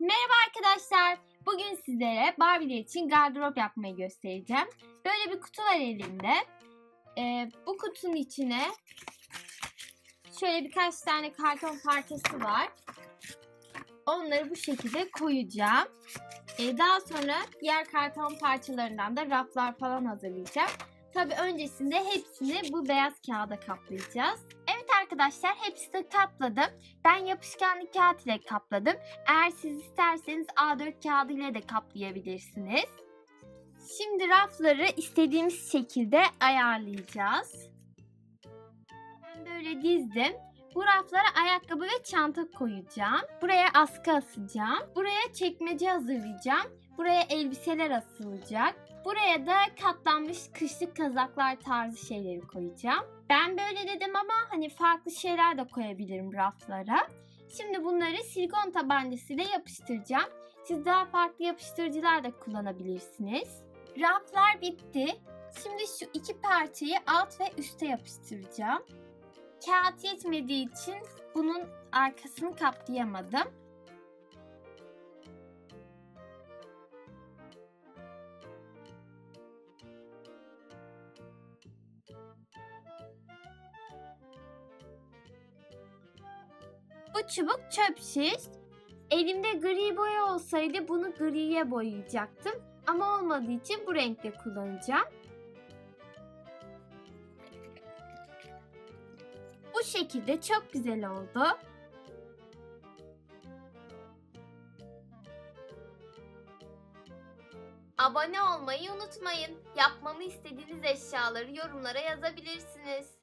Merhaba arkadaşlar. Bugün sizlere Barbie'ler için gardırop yapmayı göstereceğim. Böyle bir kutu var elimde. Ee, bu kutunun içine şöyle birkaç tane karton parçası var. Onları bu şekilde koyacağım. Ee, daha sonra diğer karton parçalarından da raflar falan hazırlayacağım. Tabii öncesinde hepsini bu beyaz kağıda kaplayacağız. Arkadaşlar hepsini kapladım. Ben yapışkanlı kağıt ile kapladım. Eğer siz isterseniz A4 kağıdı ile de kaplayabilirsiniz. Şimdi rafları istediğimiz şekilde ayarlayacağız. Ben böyle dizdim. Bu raflara ayakkabı ve çanta koyacağım. Buraya askı asacağım. Buraya çekmece hazırlayacağım. Buraya elbiseler asılacak. Buraya da katlanmış kışlık kazaklar tarzı şeyleri koyacağım. Ben böyle dedim ama hani farklı şeyler de koyabilirim raflara. Şimdi bunları silikon tabancasıyla yapıştıracağım. Siz daha farklı yapıştırıcılar da kullanabilirsiniz. Raflar bitti. Şimdi şu iki parçayı alt ve üste yapıştıracağım. Kağıt yetmediği için bunun arkasını kaplayamadım. Bu çubuk çöp şiş. Elimde gri boya olsaydı bunu griye boyayacaktım. Ama olmadığı için bu renkte kullanacağım. Bu şekilde çok güzel oldu. Abone olmayı unutmayın. Yapmamı istediğiniz eşyaları yorumlara yazabilirsiniz.